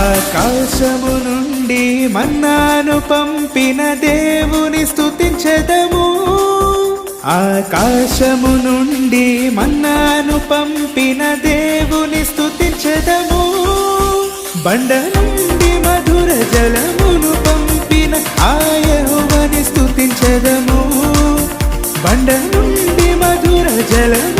ఆకాశము నుండి మన్నాను పంపిన దేవుని స్థుతించదము ఆకాశము నుండి మన్నాను పంపిన దేవుని స్థుతించదము బండ నుండి మధుర జలమును పంపిన ఆయహువని స్థుతించదము బండ నుండి మధుర జలము